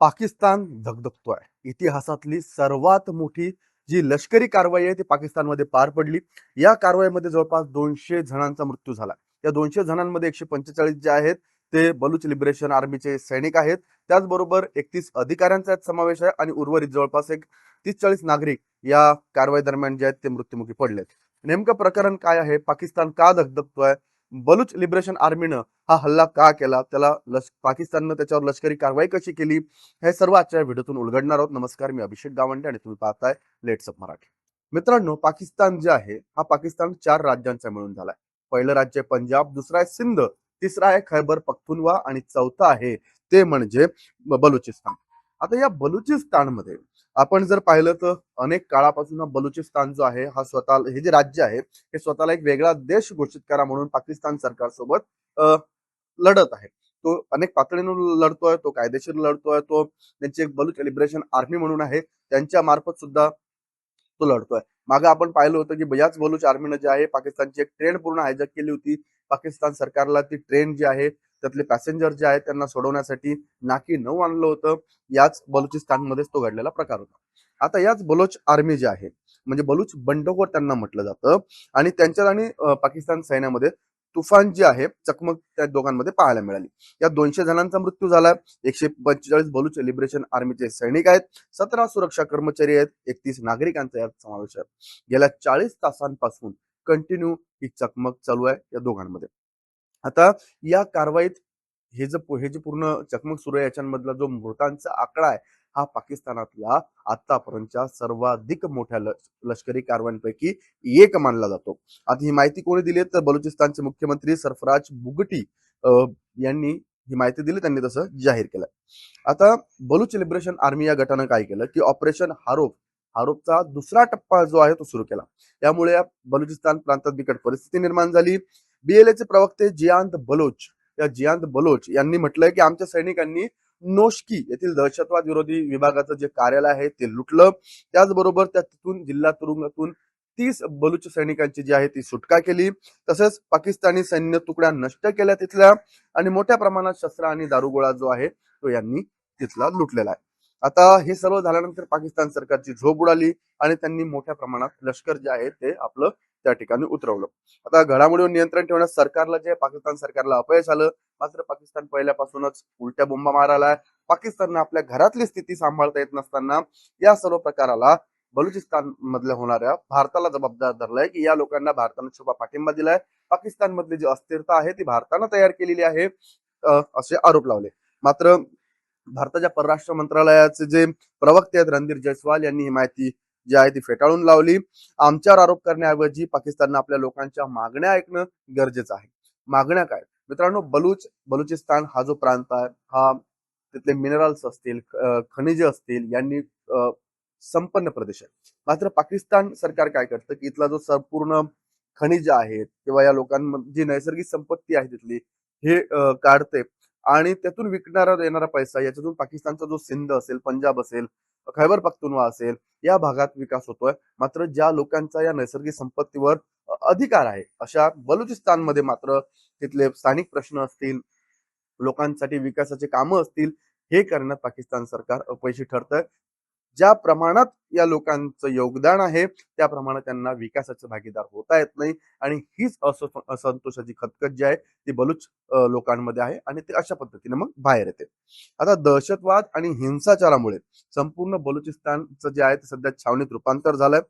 पाकिस्तान धगधगतोय. इतिहासातली सर्वात मोठी जी लष्करी कारवाई आहे ती पाकिस्तानमध्ये पार पडली. या कारवाईमध्ये जवळपास दोनशे जणांचा मृत्यू झाला. या दोनशे जणांमध्ये एकशे पंचेचाळीस जे आहेत ते बलूच लिबरेशन आर्मीचे सैनिक आहेत. त्याचबरोबर एकतीस अधिकाऱ्यांचा यात समावेश आहे आणि उर्वरित जवळपास एक तीस चाळीस नागरिक या कारवाई दरम्यान जे आहेत ते मृत्युमुखी पडलेत. नेमकं प्रकरण काय आहे? पाकिस्तान का धगधगतोय? बलुच लिबरेशन आर्मीनं हा हल्ला का केला? त्याला लश पाकिस्ताननं त्याच्यावर लष्करी कारवाई कशी केली? हे सर्व आजच्या व्हिडिओतून उलगडणार आहोत. नमस्कार मी अभिषेक गावंडे आणि तुम्ही पाहताय लेट्स अप मराठी. मित्रांनो पाकिस्तान जे आहे हा पाकिस्तान चार राज्यांचा मिळून झालाय. पहिलं राज्य आहे पंजाब दुसरा आहे सिंध तिसरा आहे खैबर पख्तुनवा आणि चौथा आहे ते म्हणजे बलुचिस्तान. आता या बलुचिस्तानमध्ये आपण जर पाहिलं तर अनेक काळापासून हा बलुचिस्तान जो आहे हा स्वतः हे जे राज्य आहे हे स्वतःला एक वेगळा देश घोषित करा म्हणून पाकिस्तान सरकारसोबत लढत आहे. तो अनेक पातळीवर लढतोय तो कायदेशीर लढतोय तो त्यांची एक बलुच लिबरेशन आर्मी म्हणून आहे त्यांच्या मार्फत सुद्धा तो लढतोय. मागे आपण पाहिलं होतं की याच बलूच आर्मीनं जे आहे पाकिस्तानची एक ट्रेन पूर्ण हायजॅक केली होती. पाकिस्तान सरकारला ती ट्रेन जी आहे त्यातले पॅसेंजर जे आहेत त्यांना सोडवण्यासाठी नाकी नऊ आणलं होतं. याच बलुचिस्तानमध्येच तो घडलेला प्रकार होता. आता याच बलोच आर्मी जे आहे म्हणजे बलूच बंडखोर त्यांना म्हटलं जातं. आणि त्यांच्यात आणि पाकिस्तान सैन्यामध्ये तुफान जी आहे चकमक त्या दोघांमध्ये पाहायला मिळाली. या दोनशे जणांचा मृत्यू झाला एकशे पंचेचाळीस बलूच लिबरेशन आर्मीचे सैनिक आहेत. सतरा सुरक्षा कर्मचारी आहेत. एकतीस नागरिकांचा यात समावेश आहे. गेल्या चाळीस तासांपासून कंटिन्यू ही चकमक चालू आहे या दोघांमध्ये. आता या कारवाईत हे जे हे जे पूर्ण चकमक सुरू आहे याच्यामधला जो मृतांचा आकडा आहे हा पाकिस्तानातला आतापर्यंतच्या सर्वाधिक मोठ्या लष्करी कारवायांपैकी एक मानला जातो. आता ही माहिती कोणी दिली तर बलुचिस्तानचे मुख्यमंत्री सरफराज बुगटी यांनी ही माहिती दिली त्यांनी तसं जाहीर केलं. आता बलुच लिबरेशन आर्मी या गटानं काय केलं की ऑपरेशन हारोप हारोपचा दुसरा टप्पा जो आहे तो सुरू केला. त्यामुळे या बलुचिस्तान प्रांतात बिकट परिस्थिती निर्माण झाली. बीएलएचे प्रवक्ते जियांत बलोच. या जियांत बलोच यांनी म्हटलंय की आमच्या सैनिकांनी नोशकी येथील दहशतवाद विरोधी विभागाचं जे कार्यालय आहे ते लुटलं. त्याचबरोबर त्या तिथून जिल्हा तुरुंगातून तीस बलुच सैनिकांची जी आहे ती सुटका केली. तसेच पाकिस्तानी सैन्य तुकड्या नष्ट केल्या तिथल्या. आणि मोठ्या प्रमाणात शस्त्र आणि दारुगोळा जो आहे तो यांनी तिथला लुटलेला आहे. आता हे सर्व झाल्यानंतर पाकिस्तान सरकारची झोप उडाली आणि त्यांनी मोठ्या प्रमाणात लष्कर जे आहे ते आपलं त्या ठिकाणी उतरवलं. आता घडामोडीवर नियंत्रण ठेवण्यास सरकारला जे पाकिस्तान सरकारला अपयश आलं मात्र पाकिस्तान पहिल्यापासूनच उलट्या बोंबा मारायला पाकिस्ताननं आपल्या घरातली स्थिती सांभाळता येत नसताना या सर्व प्रकाराला बलुचिस्तान मधल्या होणाऱ्या भारताला जबाबदार धरलाय की या लोकांना भारतानं छुपा पाठिंबा दिलाय. पाकिस्तान मधली जी अस्थिरता आहे ती भारतानं तयार केलेली आहे असे आरोप लावले. मात्र भारताच्या परराष्ट्र मंत्रालयाचे जे प्रवक्ते आहेत रणधीर जयस्वाल यांनी ही माहिती जी आहे ती फेटाळून लावली. आमच्यावर आरोप करण्याऐवजी पाकिस्ताननं आपल्या लोकांच्या मागण्या ऐकणं गरजेचं आहे. मागण्या काय? मित्रांनो बलूच बलुचिस्तान हा जो प्रांत आहे हा तिथले मिनरल्स असतील खनिजे असतील यांनी संपन्न प्रदेश आहे. मात्र पाकिस्तान सरकार काय करतं की इथला जो संपूर्ण खनिज आहेत किंवा या लोकांमध्ये जी नैसर्गिक संपत्ती आहे तिथली हे काढते. आणि त्यातून विकणारा येणारा पैसा याच्यातून पाकिस्तानचा जो सिंध असेल पंजाब असेल खैबर पख्तुनवा असेल या भागात विकास होतोय. मात्र ज्या लोकांचा या नैसर्गिक संपत्तीवर अधिकार आहे अशा बलुचिस्तानमध्ये मात्र तिथले स्थानिक प्रश्न असतील लोकांसाठी विकासाचे कामं असतील हे करण्यात पाकिस्तान सरकार अपयशी ठरतंय. ज्या प्रमाणात या लोकांचं योगदान आहे त्या प्रमाणात त्यांना विकासाचे भागीदार होता येत नाही. आणि हीच असंतोषाची खतखत जी आहे ती बलुच लोकांमध्ये आहे आणि ते अशा पद्धतीने मग बाहेर येते. आता दहशतवाद आणि हिंसाचारामुळे संपूर्ण बलुचिस्तानचं जे आहे ते सध्या छावणीत रूपांतर झालंय.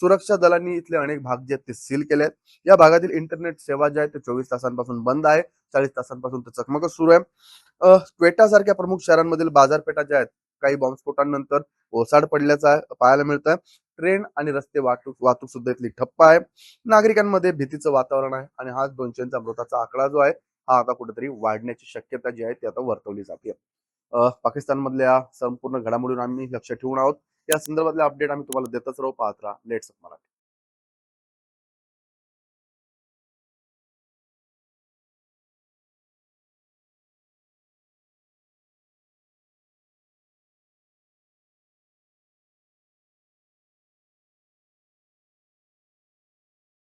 सुरक्षा दलांनी इथले अनेक भाग जे आहेत ते सील केले आहेत या भागातील इंटरनेट सेवा ज्या आहेत ते चोवीस तासांपासून बंद आहे. चाळीस तासांपासून ते चकमकच सुरू आहे. क्वेटासारख्या क्वेटा सारख्या प्रमुख शहरांमधील बाजारपेठा ज्या आहेत काही बॉम्बस्फोटांनंतर ओसाड पडल्याचा आहे- पाहायला मिळत आहे ट्रेन आणि रस्ते वाहतूक वाहतूक सुद्धा इथली ठप्प आहे. नागरिकांमध्ये भीतीचं वातावरण आहे आणि हाच दोनशेचा मृताचा आकडा जो आहे हा आता कुठेतरी वाढण्याची शक्यता जी आहे ती आता वर्तवली जाते. पाकिस्तानमधल्या संपूर्ण घडामोडीवर आम्ही लक्ष ठेवून आहोत. या संदर्भातले अपडेट आम्ही तुम्हाला देतच राहू. पाहत राहा. लेट्स मराठी